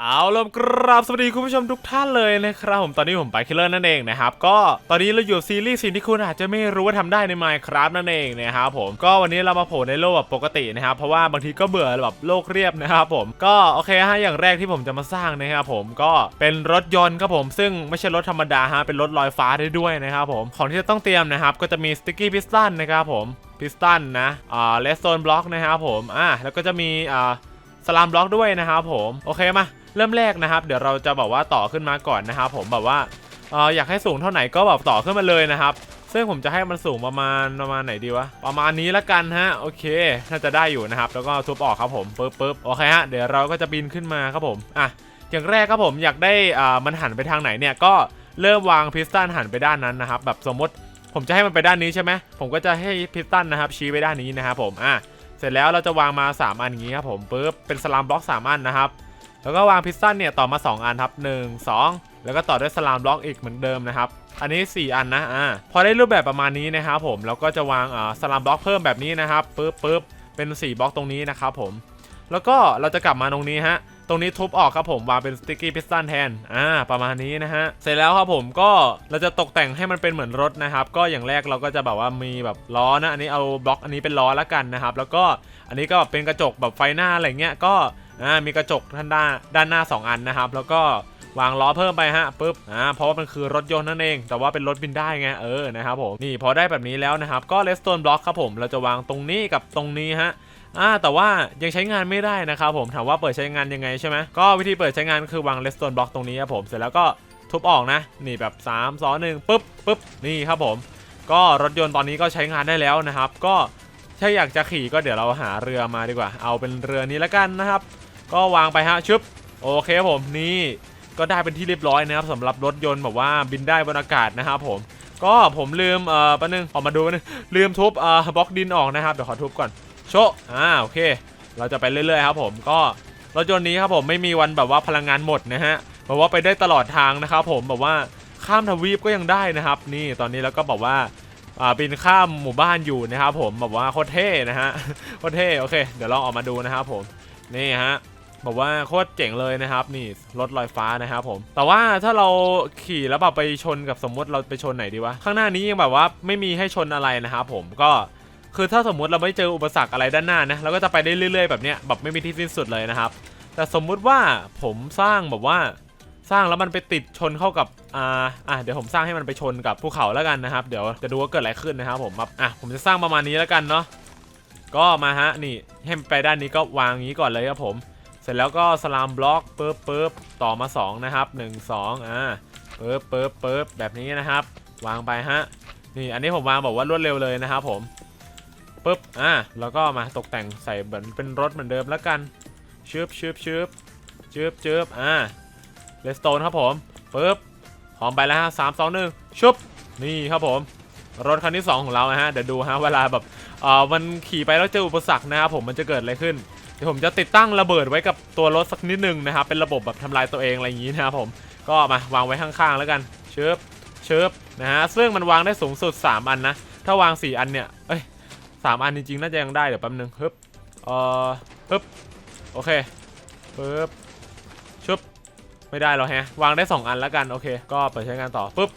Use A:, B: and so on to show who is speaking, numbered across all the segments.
A: เอาล่ะครับสวัสดีคุณผู้ชมทุกท่านเลยนะครับผมตอนนี้ผมไปคิลเลอร์นั่นเองนะครับก็ตอนนี้เราอยู่ซีรีส์สิ่งที่คุณอาจจะไม่รู้ว่าทำได้ใน Minecraft นั่นเองนะครับผมก็วันนี้เรามาโผล่ในโลกแบบปกตินะครับเพราะว่าบางทีก็เบื่อแบบโลกเรียบนะครับผมก็โอเคฮะอย่างแรกที่ผมจะมาสร้างนะครับผมก็เป็นรถยนต์ครับผมซึ่งไม่ใช่รถธรรมดาฮะเป็นรถลอยฟ้าได้ด้วยนะครับผมของที่จะต้องเตรียมนะครับก็จะมีสติ๊กกี้พิสตันนะครับผมพิสตันนะอ่าเลสโซนบล็อกนะครับผมอ่าแล้วก็จะมีอ่าสลามบล็อกด้วยนะครับผมโอเคมา เริ่มแรกนะครับ เดี๋ยวเราจะบอกว่าต่อขึ้นมาก่อนนะครับ ผมแบบว่าเอออยากให้สูงเท่าไหร่ก็แบบต่อขึ้นมาเลยนะครับ ซึ่งผมจะให้มันสูงประมาณประมาณไหนดีวะ ประมาณนี้ละกันฮะ โอเค น่าจะได้อยู่นะครับ แล้วก็ทุบออกครับผมปึ๊บปึ๊บโอเคฮะ เดี๋ยวเราก็จะบินขึ้นมาครับผม อะ อย่างแรกครับผมอยากได้อ่ามันหันไปทางไหนเนี่ยก็เริ่มวางพิสตันหันไปด้านนั้นนะครับ แบบสมมติผมจะให้มันไปด้านนี้ใช่ไหมผมก็จะให้พิสตันนะครับชี้ไปด้านนี้นะครับผม อะ เสร็จแล้วเราจะวางมา 3 อันอย่างนี้ครับผมปุ๊บ เป็นสลามบล็อก 3 อันนะครับ แล้วก็วางพิซซ่าเนี่ยต่อมา 2 อันครับ1 2 แล้วก็ต่อด้วยสลามบล็อกอีกเหมือนเดิมนะครับ อันนี้ 4 อันนะอ่าพอได้รูปแบบประมาณนี้นะครับผมแล้วก็จะวางอ่าสลามบล็อกเพิ่มแบบนี้นะครับปุ๊บปุ๊บเป็น 4 บล็อกตรงนี้นะครับผม แล้วก็เราจะกลับมาตรงนี้ฮะตรงนี้ทุบออกครับผมวางเป็นสติ๊กกี้พิสตันแทนอ่าประมาณนี้นะฮะเสร็จแล้วครับผมก็เราจะตกแต่งให้มันเป็นเหมือนรถนะครับ ก็อย่างแรกเราก็จะแบบว่ามีแบบล้อนะอันนี้เอาบล็อกอันนี้เป็นล้อแล้วกันนะครับ แล้วก็อันนี้ก็เป็นกระจกแบบไฟหน้าอะไรเงี้ยก็ อ่ามีกระจกด้านหน้าด้านหน้า 2 อันนะครับ แล้วก็วางล้อเพิ่มไปฮะปุ๊บอ่าเพราะว่ามันคือรถยนต์นั่นเอง แต่ว่าเป็นรถบินได้ไงเออนะครับผมนี่พอได้แบบนี้แล้วนะครับ ก็เลสโตนบล็อกครับผมเราจะวางตรงนี้กับตรงนี้ฮะอ่าแต่ว่ายังใช้งานไม่ได้นะครับผมถามว่าเปิดใช้งานยังไงใช่ไหมก็วิธีเปิดใช้งานคือวางเลสโตนบล็อกตรงนี้ครับผมเสร็จแล้วก็ทุบออกนะ นี่แบบ 3 2 1ปุ๊บปุ๊บนี่ครับผม ก็รถยนต์ตอนนี้ก็ใช้งานได้แล้วนะครับ ก็ถ้าอยากจะขี่ก็เดี๋ยวเราหาเรือมาดีกว่า เอาเป็นเรือนี้แล้วกันนะครับ ก็วางไปฮะชึบโอเคผมนี่ก็ได้เป็นที่เรียบร้อยนะครับสำหรับรถยนต์แบบว่าบินได้บนอากาศนะครับผม ก็ผมลืมเอ่อแป๊บนึงออกมาดูแป๊บนึงลืมทุบเอ่อบล็อกดินออกนะครับเดี๋ยวขอทุบก่อนโชะอ่าโอเค เราจะไปเรื่อยๆครับผมก็รถยนต์นี้ครับผมไม่มีวันแบบว่าพลังงานหมดนะฮะแบบว่าไปได้ตลอดทางนะครับผมแบบว่าข้ามทวีปก็ยังได้นะครับ นี่ตอนนี้แล้วก็บอกว่าอ่าบินข้ามหมู่บ้านอยู่นะครับผมแบบว่าโคตรเท่นะฮะโคตรเท่โอเค เดี๋ยวลองออกมาดูนะครับผมนี่ฮะ บอกว่าโคตรเจ๋งเลยนะครับนี่รถลอยฟ้านะครับผมแต่ว่าถ้าเราขี่แล้วแบบไปชนกับสมมติเราไปชนไหนดีวะข้างหน้านี้ยังแบบว่าไม่มีให้ชนอะไรนะครับผมก็คือถ้าสมมุติเราไม่เจออุปสรรคอะไรด้านหน้านะเราก็จะไปได้เรื่อย ๆ แบบเนี้ยแบบไม่มีที่สิ้นสุดเลยนะครับ แต่สมมุติว่าผมสร้างแบบว่าสร้างแล้วมันไปติดชนเข้ากับอ่าอะเดี๋ยวผมสร้างให้มันไปชนกับภูเขาแล้วกันนะครับ เดี๋ยวจะดูว่าเกิดอะไรขึ้นนะครับผมอะผมจะสร้างประมาณนี้แล้วกันเนาะก็มาฮะนี่ให้ไปด้านนี้ก็วางอย่างนี้ก่อนเลยครับผม เสร็จแล้วก็สลามบล็อกปึ๊บปึ๊บต่อมาสองนะครับหนึ่งสองอ่าปึ๊บปึ๊บปึ๊บแบบนี้นะครับ วางไปฮะนี่อันนี้ผมวางแบบว่ารวดเร็วเลยนะครับผมปุ๊บอะแล้วก็มาตกแต่งใส่เหมือนเป็นรถเหมือนเดิมแล้วกันชืบชืบชืบชืบชืบอ่าเลสโตนครับผมปุ๊บพร้อมไปแล้วฮะสามสองหนึ่งชุบนี่ครับผม รถคันที่ 2 ของเรานะฮะเดี๋ยวดูฮะเวลาแบบเอ่อมันขี่ไปแล้วเจออุปสรรคนะครับผมมันจะเกิดอะไรขึ้น ดี๋ยวผมจะติดตั้งระเบิดไว้กับตัวรถสักนิดนึงนะครับ เป็นระบบแบบทำลายตัวเองอะไรอย่างนี้นะครับผม ก็มาวางไว้ข้างๆแล้วกัน เชิบเชิบนะฮะ ซึ่งมันวางได้สูงสุด 3 อันนะ ถ้าวาง 4 อันเนี่ย เอ้ยสามอันจริงๆ น่าจะยังได้เดี๋ยวแป๊บนึงฮึบเอ่อฮึบโอเคปึ๊บชุบไม่ได้แล้วแฮะ วางได้ 2 อันแล้วกัน โอเค ก็เปิดใช้งานต่อปึ๊บ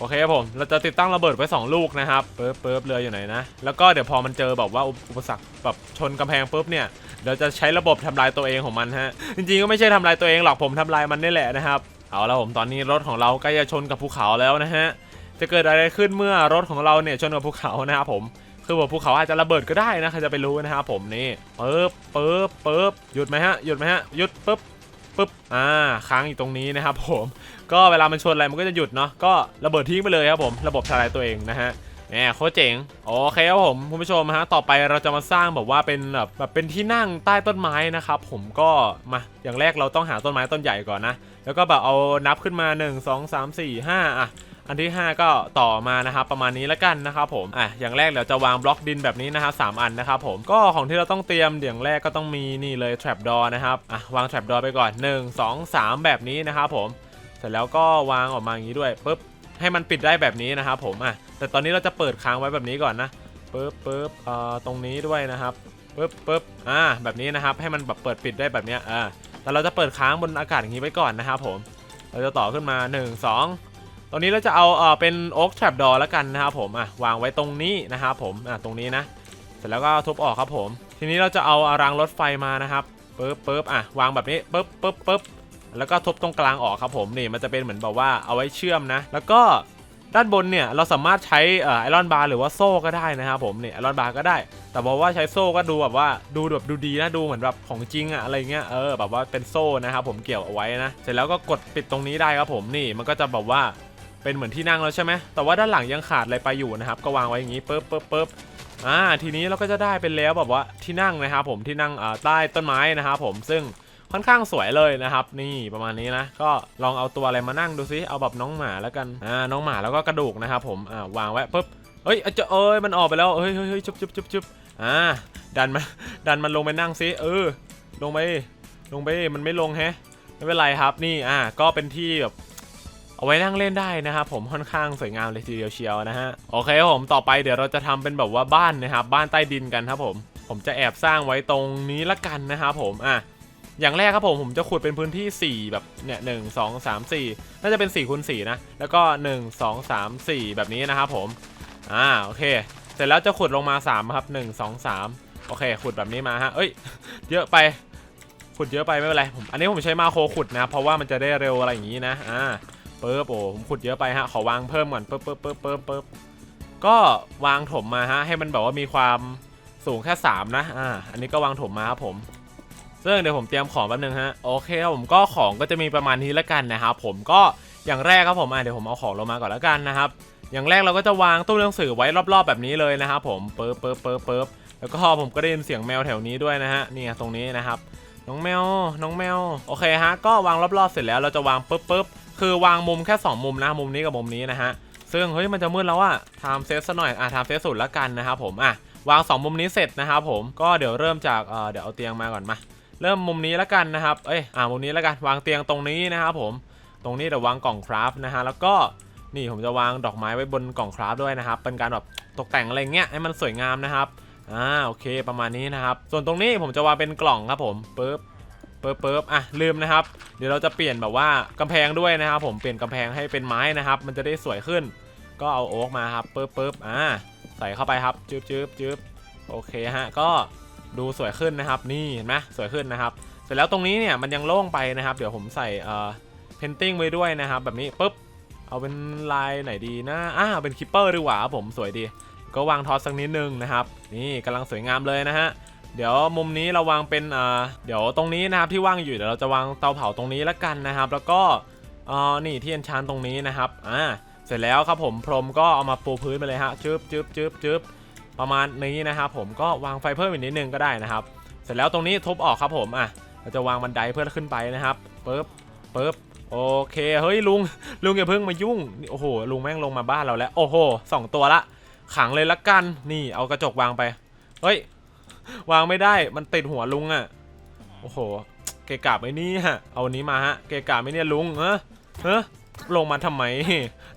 A: โอเคครับผม เราจะติดตั้งระเบิดไว้ 2 ลูกนะครับเปึ๊บปึ๊บเรืออยู่ไหนนะ แล้วก็เดี๋ยวพอมันเจอแบบว่าอุปสรรคแบบชนกำแพงปุ๊บเนี่ยเดี๋ยวจะใช้ระบบทำลายตัวเองของมันฮะ จริงๆก็ไม่ใช่ทำลายตัวเองหรอกผมทำลายมันนี่แหละนะครับ เอาละผมตอนนี้รถของเราใกล้จะชนกับภูเขาแล้วนะฮะ จะเกิดอะไรขึ้นเมื่อรถของเราเนี่ยชนกับภูเขานะครับผม คือแบบภูเขาอาจจะระเบิดก็ได้นะใครจะไปรู้นะครับผมนี่เปึ๊บปึ๊บปึ๊บหยุดไหมฮะ หยุดไหมฮะ หยุดปึ๊บ ปึ๊บอ่าค้างอยู่ตรงนี้นะครับผมก็เวลามันชนอะไรมันก็จะหยุดเนาะก็ระเบิดทิ้งไปเลยครับผมระบบทลายตัวเองนะฮะแหมโคตรเจ๋งโอเคครับผมคุณผู้ชมฮะต่อไปเราจะมาสร้างแบบว่าเป็นแบบแบบเป็นที่นั่งใต้ต้นไม้นะครับผมก็มาอย่างแรกเราต้องหาต้นไม้ต้นใหญ่ก่อนนะ แล้วก็แบบเอานับขึ้นมา 1 2 3 4 5อะ อันที่ 5 ก็ต่อมานะครับประมาณนี้แล้วกันนะครับผมอะอย่างแรกเดี๋ยวจะวางบล็อกดินแบบนี้นะฮะสามอันนะครับผมก็ของที่เราต้องเตรียมอย่างแรกก็ต้องมีนี่เลย trap door นะครับอะวาง trap door ไปก่อน 1 2 3 แบบนี้นะครับผมเสร็จแล้วก็วางออกมาอย่างนี้ด้วยปุ๊บให้มันปิดได้แบบนี้นะครับผมอะแต่ตอนนี้เราจะเปิดค้างไว้แบบนี้ก่อนนะปุ๊บปุ๊บเอ่อตรงนี้ด้วยนะครับปุ๊บปุ๊บอ่าแบบนี้นะครับให้มันแบบเปิดปิดได้แบบเนี้ยอ่าแต่เราจะเปิดค้างบนอากาศอย่างนี้ไว้ก่อนนะครับผม เราจะต่อขึ้นมา 1 2 ตรงนี้เราจะเอาเออเป็นโอ๊กแทรปดอแล้วกันนะครับผมอะวางไว้ตรงนี้นะครับผมอะตรงนี้นะเสร็จแล้วก็ทุบออกครับผม ทีนี้เราจะเอารางรถไฟมานะครับปึ๊บปึ๊บอะวางแบบนี้ปึ๊บปึ๊บปึ๊บแล้วก็ทุบตรงกลางออกครับผมนี่มันจะเป็นเหมือนแบบว่าเอาไว้เชื่อมนะ แล้วก็ด้านบนเนี่ยเราสามารถใช้อ่อไอรอนบาร์หรือว่าโซ่ก็ได้นะครับผมเนี่ยไอรอนบาร์ก็ได้ แต่บอกว่าใช้โซ่ก็ดูแบบว่าดูแบบดูดีนะดูเหมือนแบบของจริงอะอะไรเงี้ยเออแบบว่าเป็นโซ่นะครับผมเกี่ยวเอาไว้นะ เสร็จแล้วก็กดปิดตรงนี้ได้ครับผมนี่มันก็จะแบบว่า เป็นเหมือนที่นั่งแล้วใช่ไหมแต่ว่าด้านหลังยังขาดอะไรไปอยู่นะครับ ก็วางไว้อย่างนี้ปึ๊บปึ๊บปึ๊บอ่าทีนี้เราก็จะได้เป็นแล้วแบบว่าที่นั่งนะครับผมที่นั่งอ่าใต้ต้นไม้นะครับผมซึ่งค่อนข้างสวยเลยนะครับ นี่ประมาณนี้นะก็ลองเอาตัวอะไรมานั่งดูซิเอาแบบน้องหมาแล้วกันอ่าน้องหมาแล้วก็กระดูกนะครับผมอ่าวางไว้ปึ๊บเฮ้ยเจะเอ้ยมันออกไปแล้วเฮ้ยเฮ้ยเฮ้ยจุบจุบจุบจุบอ่าดันมันดันมันลงไปนั่งซิเออ ลงไปลงไปมันไม่ลงแฮะไม่เป็นไรครับนี่อ่าก็เป็นที่แบบ เอาไว้นั่งเล่นได้นะครับผมค่อนข้างสวยงามเลยทีเดียวเชียวนะฮะโอเคครับผมต่อไปเดี๋ยวเราจะทำเป็นแบบว่าบ้านนะครับบ้านใต้ดินกันครับผมผมจะแอบสร้างไว้ตรงนี้ละกันนะครับผมอะอย่างแรกครับผมผมจะขุดเป็นพื้นที่ 4 แบบเนี่ยหนึ่งสองสามสี่น่าจะเป็น4คูณ4นะแล้วก็ 1 2 3 4 แบบนี้นะครับผมอ่าโอเค เสร็จแล้วจะขุดลงมา 3 ครับ 1 2 3 โอเค ขุดแบบนี้มาฮะเอ้ย เยอะไปขุดเยอะไปไม่เป็นไรผมอันนี้ผมใช้มาโคขุดนะ เพราะว่ามันจะได้เร็วอะไรอย่างนี้นะอ่า ปึ๊บโอ้ผมขุดเยอะไปฮะขอวางเพิ่มก่อนปึ๊บปึ๊บปึ๊บปึ๊บปึ๊บก็วางถมมาฮะให้มันแบบว่ามีความสูงแค่ 3 นะอ่าอันนี้ก็วางถมมาครับผมซึ่งเดี๋ยวผมเตรียมของแป๊บนึงฮะโอเคครับผมก็ของก็จะมีประมาณนี้แล้วกันนะครับผมก็อย่างแรกครับผมอะเดี๋ยวผมเอาของลงมาก่อนแล้วกันนะครับ อย่างแรกเราก็จะวางตู้หนังสือไว้รอบๆ แบบนี้เลยนะครับผมเปิบเปิบเปิบเปิบแล้วก็ผมก็ได้ยินเสียงแมวแถวนี้ด้วยนะฮะนี่ตรงนี้นะครับ น้องแมวน้องแมวโอเคฮะก็วางรอบๆเสร็จแล้วเราจะวางปึ๊บปึ๊บ คือวางมุมแค่ 2 มุมนะมุมนี้กับมุมนี้นะฮะซึ่งเฮ้ยมันจะมืดแล้วอะทม์เซตซะหน่อยอะทม์เซตสุดล้วกันนะครับผมอะวาง 2 มุมนี้เสร็จนะครับผมก็เดี๋ยวเริ่มจากเเดี๋ยวเอาเตียงมาก่อนมา เริ่มมุมนี้ล้วกันนะครับเอ้ยอ่ามุมนี้ล้วกันวางเตียงตรงนี้นะครับผม ตรงนี้เดี๋ยววางกล่องคราฟนะฮะแล้วก็นี่ผมจะวางดอกไม้ไว้บนกล่องคราฟด้วยนะครับ เป็นการแบบตกแต่งอะไรเงี้ยให้มันสวยงามนะครับอ่าโอเคประมาณนี้นะครับ ส่วนตรงนี้ผมจะวางเป็นกล่องครับผมปึ๊บ เปึ๊บปึ๊บอะลืมนะครับ เดี๋ยวเราจะเปลี่ยนแบบว่ากำแพงด้วยนะครับผมเปลี่ยนกำแพงให้เป็นไม้นะครับ มันจะได้สวยขึ้น ก็เอาโอ๊กมาครับเปึ๊บปึ๊บอ่าใส่เข้าไปครับจึ๊บจึ๊บจึ๊บโอเคฮะก็ดูสวยขึ้นนะครับ นี่เห็นไหมสวยขึ้นนะครับ เสร็จแล้วตรงนี้เนี่ยมันยังโล่งไปนะครับ เดี๋ยวผมใส่เอ่อเพนติ้งไว้ด้วยนะครับ แบบนี้ปุ๊บเอาเป็นลายไหนดีนะอ่าเอาเป็นคิปเปอร์ดีกว่าผมสวยดี ก็วางทอสสักนิดนึงนะครับ นี่กำลังสวยงามเลยนะฮะ เดี๋ยวมุมนี้เราวางเป็นเอ่อเดี๋ยวตรงนี้นะครับที่ว่างอยู่เดี๋ยวเราจะวางเตาเผาตรงนี้ละกันนะครับ แล้วก็อ่อนี่ที่เอนชานตรงนี้นะครับอ่าเสร็จแล้วครับผมพรมก็เอามาปูพื้นไปเลยฮะจึ๊บจึ๊บจึ๊บจึ๊บประมาณนี้นะครับผมก็วางไฟเพิ่มอีกนิดนึงก็ได้นะครับ เสร็จแล้วตรงนี้ทุบออกครับผมอะเราจะวางบันไดเพื่อขึ้นไปนะครับปึ๊บปึ๊บโอเคเฮ้ยลุงลุงอย่าเพิ่งมายุ่งโอ้โหลุงแม่งลงมาบ้านเราแล้วโอ้โหสองตัวละขังเลยละกันนี่เอากระจกวางไปเฮ้ย วางไม่ได้มันติดหัวลุงอะ่ะ โอ้โห เกะกะไหมเนี่ฮะ เอาอันนี้มาฮะ เกะกะไหมเนี่ยลุงเออเออลงมาทำไม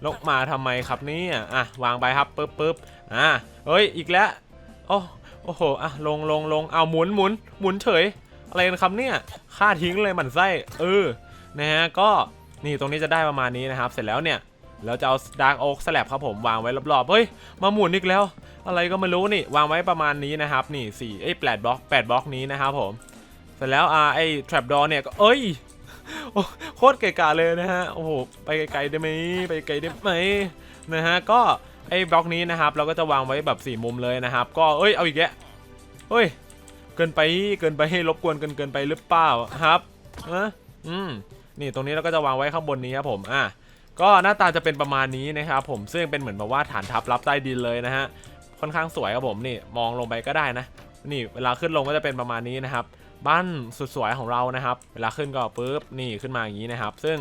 A: ลงมาทำไมครับนี่อะ วางไปครับปึ๊บปึ๊บอะเฮ้ย อีกแล้วโอ้โอ้โห อะ ลงลงลงเอาหมุนหมุนหมุนเฉย อะไรกันครับเนี่ย ค่าทิ้งเลยหมันไส้ เออ นะฮะ ก็ นี่ตรงนี้จะได้ประมาณนี้นะครับ เสร็จแล้วเนี่ย เราจะเอาดาร์กโอ๊กสลับครับผมวางไว้รอบๆ เฮ้ย มาหมุนอีกแล้ว อะไรก็ไม่รู้นี่วางไว้ประมาณนี้นะครับนี่สี่เอ้แปดบล็อกแปดบล็อกนี้นะครับผมเสร็จแล้วอ่าไอ้ทรัปดอเนี่ยก็เอ้ยโอ้โคตรเกะกะเลยนะฮะโอ้โหไปไกลๆได้ไหมไปไกลได้ไหมนะฮะก็ไอ้บล็อกนี้นะครับ เราก็จะวางไว้แบบสี่มุมเลยนะครับ ก็เอ้ยเอาอีกแยะเฮ้ยเกินไปเกินไปให้รบกวนเกินเกินไปหรือเปล่าครับอะอืมนี่ตรงนี้เราก็จะวางไว้ข้างบนนี้ครับผมอะก็หน้าตาจะเป็นประมาณนี้นะครับผมซึ่งเป็นเหมือนแบบว่าฐานทัพรับใต้ดินเลยนะฮะ ค่อนข้างสวยครับผมนี่มองลงไปก็ได้นะ นี่เวลาขึ้นลงก็จะเป็นประมาณนี้นะครับ บ้านสุดสวยของเรานะครับ เวลาขึ้นก็ปุ๊บนี่ขึ้นมาอย่างนี้นะครับ ซึ่ง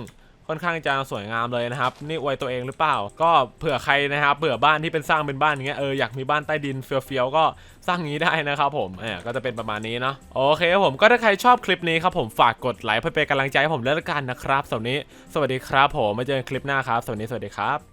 A: ค่อนข้างจะสวยงามเลยนะครับ นี่อวยตัวเองหรือเปล่า ก็เผื่อใครนะครับเผื่อบ้านที่เป็นสร้างเป็นบ้านอย่างเงี้ยเอออยากมีบ้านใต้ดินเฟี้ยวๆก็สร้างงี้ได้นะครับผมเออก็จะเป็นประมาณนี้เนาะโอเคครับผมก็ถ้าใครชอบคลิปนี้ครับผมฝากกดไลค์เพื่อเป็นกำลังใจให้ผมด้วยละกันนะครับสำหรับวันนี้ สวัสดีครับผมมาเจอกันคลิปหน้าครับสวัสดีสวัสดีครับ